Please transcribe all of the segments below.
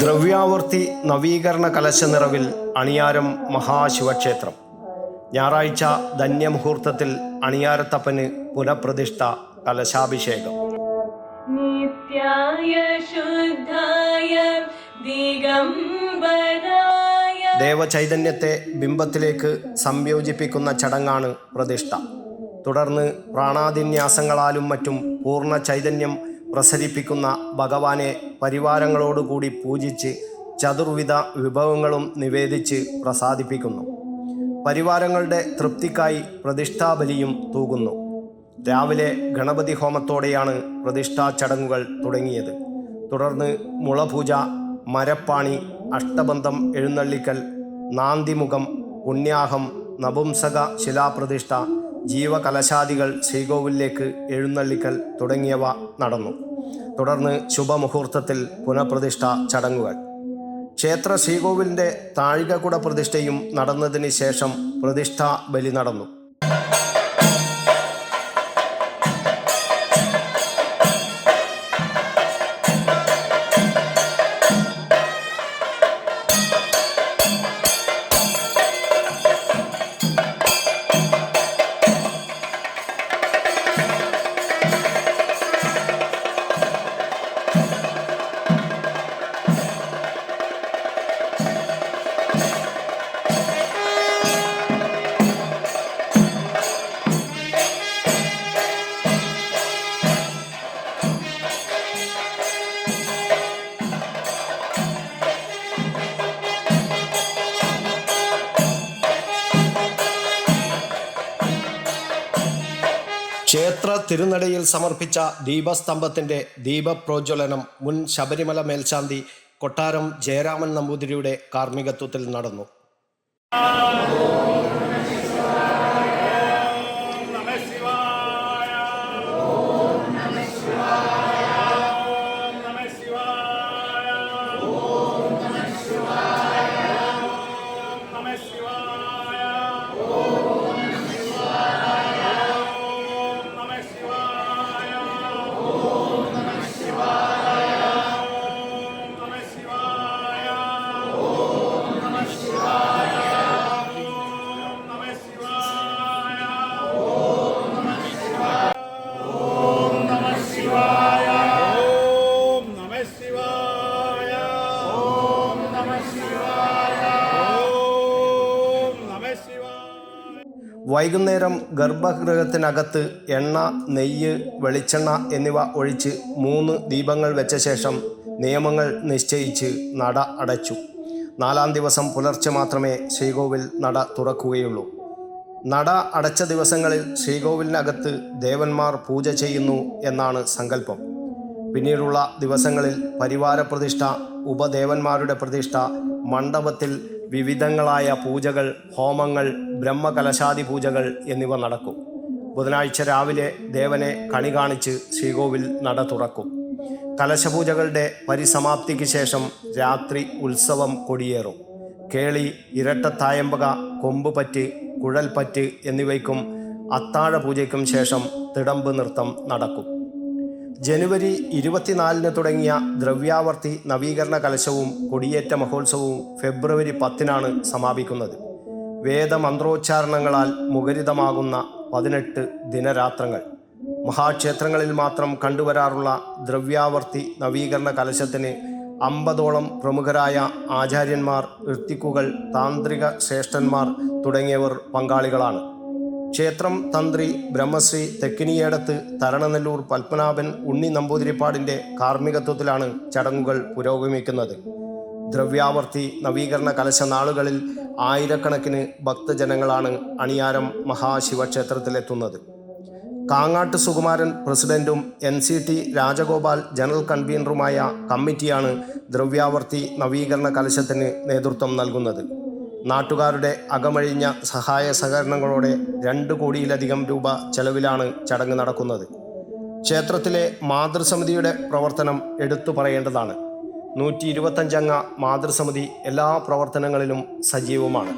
ദ്രവ്യാവർത്തി നവീകരണ കലശനിറവിൽ അണിയാരം മഹാശിവക്ഷേത്രം. ഞായറാഴ്ച ധന്യമുഹൂർത്തത്തിൽ അണിയാരത്തപ്പന് പുനഃപ്രതിഷ്ഠ കലശാഭിഷേകം. ദേവചൈതന്യത്തെ ബിംബത്തിലേക്ക് സംയോജിപ്പിക്കുന്ന ചടങ്ങാണ് പ്രതിഷ്ഠ. തുടർന്ന് പ്രാണാതിന്യാസങ്ങളാലും മറ്റും പൂർണ ചൈതന്യം പ്രസരിപ്പിക്കുന്ന ഭഗവാനെ പരിവാരങ്ങളോടുകൂടി പൂജിച്ച് ചതുർവിധ വിഭവങ്ങളും നിവേദിച്ച് പ്രസാദിപ്പിക്കുന്നു. പരിവാരങ്ങളുടെ തൃപ്തിക്കായി പ്രതിഷ്ഠാബലിയും തൂകുന്നു. രാവിലെ ഗണപതി ഹോമത്തോടെയാണ് പ്രതിഷ്ഠാ ചടങ്ങുകൾ തുടങ്ങിയത്. തുടർന്ന് മുളപൂജ മരപ്പാണി അഷ്ടബന്ധം എഴുന്നള്ളിക്കൽ നാന്തിമുഖം പുണ്യാഹം നപുംസക ശിലാപ്രതിഷ്ഠ ജീവകലശാദികൾ ശ്രീകോവിലേക്ക് എഴുന്നള്ളിക്കൽ തുടങ്ങിയവ നടന്നു. തുടർന്ന് ശുഭമുഹൂർത്തത്തിൽ പുനഃപ്രതിഷ്ഠ ചടങ്ങുകൾ. ക്ഷേത്ര ശ്രീകോവിലിന്റെ താഴികക്കുട പ്രതിഷ്ഠയും നടന്നതിന് ശേഷം പ്രതിഷ്ഠ ബലി നടന്നു. ക്ഷേത്ര തിരുനടയിൽ സമർപ്പിച്ച ദീപസ്തംഭത്തിന്റെ ദീപപ്രോജ്വലനം മുൻ ശബരിമല മേൽശാന്തി കൊട്ടാരം ജയരാമൻ നമ്പൂതിരിയുടെ കാർമ്മികത്വത്തിൽ നടന്നു. വൈകുന്നേരം ഗർഭഗൃഹത്തിനകത്ത് എണ്ണ നെയ്യ് വെളിച്ചെണ്ണ എന്നിവ ഒഴിച്ച് മൂന്ന് ദീപങ്ങൾ വെച്ച ശേഷം നിയമങ്ങൾ നിശ്ചയിച്ച് നട അടച്ചു. നാലാം ദിവസം പുലർച്ചെ മാത്രമേ ശ്രീകോവിൽ നട തുറക്കുകയുള്ളൂ. നട അടച്ച ദിവസങ്ങളിൽ ശ്രീകോവിലിനകത്ത് ദേവന്മാർ പൂജ ചെയ്യുന്നു എന്നാണ് സങ്കല്പം. പിന്നീടുള്ള ദിവസങ്ങളിൽ പരിവാര പ്രതിഷ്ഠ ഉപദേവന്മാരുടെ പ്രതിഷ്ഠ മണ്ഡപത്തിൽ വിവിധങ്ങളായ പൂജകൾ ഹോമങ്ങൾ ബ്രഹ്മകലശാദി പൂജകൾ എന്നിവ നടക്കും. ബുധനാഴ്ച രാവിലെ ദേവനെ കണി കാണിച്ച് ശ്രീകോവിൽ നട തുറക്കും. കലശപൂജകളുടെ പരിസമാപ്തിക്ക് ശേഷം രാത്രി ഉത്സവം കൊടിയേറും. കേളി ഇരട്ടത്തായമ്പക കൊമ്പുപറ്റ് കുഴൽപ്പറ്റ് എന്നിവയ്ക്കും അത്താഴ പൂജയ്ക്കും ശേഷം തിടമ്പ് നൃത്തം നടക്കും. ജനുവരി ഇരുപത്തിനാലിന് തുടങ്ങിയ ദ്രവ്യാവർത്തി നവീകരണ കലശവും കൊടിയേറ്റ മഹോത്സവവും ഫെബ്രുവരി പത്തിനാണ് സമാപിക്കുന്നത്. വേദമന്ത്രോച്ചാരണങ്ങളാൽ മുഖരിതമാകുന്ന പതിനെട്ട് ദിനരാത്രങ്ങൾ. മഹാക്ഷേത്രങ്ങളിൽ മാത്രം കണ്ടുവരാറുള്ള ദ്രവ്യാവർത്തി നവീകരണ കലശത്തിന് അമ്പതോളം പ്രമുഖരായ ആചാര്യന്മാർ ഋത്തിക്കുകൾ താന്ത്രിക ശ്രേഷ്ഠന്മാർ തുടങ്ങിയവർ പങ്കാളികളാണ്. ക്ഷേത്രം തന്ത്രി ബ്രഹ്മശ്രീ തെക്കിനിയേടത്ത് തരണനെല്ലൂർ പത്മനാഭൻ ഉണ്ണി നമ്പൂതിരിപ്പാടിന്റെ കാർമ്മികത്വത്തിലാണ് ചടങ്ങുകൾ പുരോഗമിക്കുന്നത്. ദ്രവ്യാവർത്തി നവീകരണ കലശ നാളുകളിൽ ആയിരക്കണക്കിന് ഭക്തജനങ്ങളാണ് അണിയാരം മഹാശിവക്ഷേത്രത്തിലെത്തുന്നത്. കാങ്ങാട്ട് സുകുമാരൻ പ്രസിഡന്റും N C T Rajagopal general കൺവീനറുമായ കമ്മിറ്റിയാണ് ദ്രവ്യാവർത്തി നവീകരണ കലശത്തിന് നേതൃത്വം നൽകുന്നത്. നാട്ടുകാരുടെ അകമഴിഞ്ഞ സഹായ സഹകരണങ്ങളോടെ രണ്ട് കോടിയിലധികം രൂപ ചെലവിലാണ് ചടങ്ങ് നടക്കുന്നത്. ക്ഷേത്രത്തിലെ മാതൃസമിതിയുടെ പ്രവർത്തനം എടുത്തു പറയേണ്ടതാണ്. നൂറ്റി ഇരുപത്തഞ്ചംഗ മാതൃസമിതി എല്ലാ പ്രവർത്തനങ്ങളിലും സജീവമാണ്.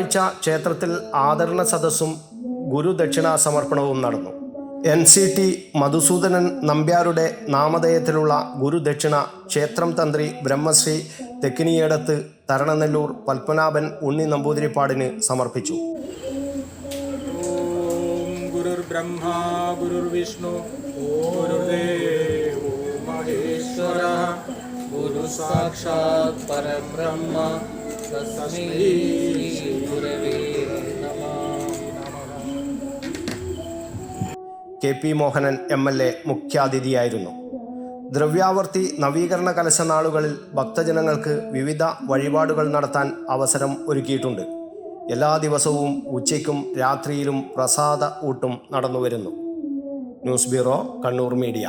ഞായറാഴ്ച ക്ഷേത്രത്തിൽ ആദരണ സദസ്സും ഗുരുദക്ഷിണ സമർപ്പണവും നടന്നു. എൻ സി ടി മധുസൂദനൻ നമ്പ്യാരുടെ നാമധേയത്തിലുള്ള ഗുരുദക്ഷിണ ക്ഷേത്രം തന്ത്രി ബ്രഹ്മശ്രീ തെക്കിനിയേടത്ത് തരണനെല്ലൂർ പത്മനാഭൻ ഉണ്ണി നമ്പൂതിരിപ്പാടിന് സമർപ്പിച്ചു. ഓം ഗുരുർബ്രഹ്മ ഗുരുർവിഷ്ണു ഗുരുദേവോ മഹേശ്വര ഗുരു സാക്ഷാത് പരബ്രഹ്മ. K P Mohanan M L A മുഖ്യാതിഥിയായിരുന്നു. ദ്രവ്യാവർത്തി നവീകരണ കലശനാളുകളിൽ ഭക്തജനങ്ങൾക്ക് വിവിധ വഴിപാടുകൾ നടത്താൻ അവസരം ഒരുക്കിയിട്ടുണ്ട്. എല്ലാ ദിവസവും ഉച്ചയ്ക്കും രാത്രിയിലും പ്രസാദ ഊട്ടും നടന്നുവരുന്നു. News bureau Kannur media.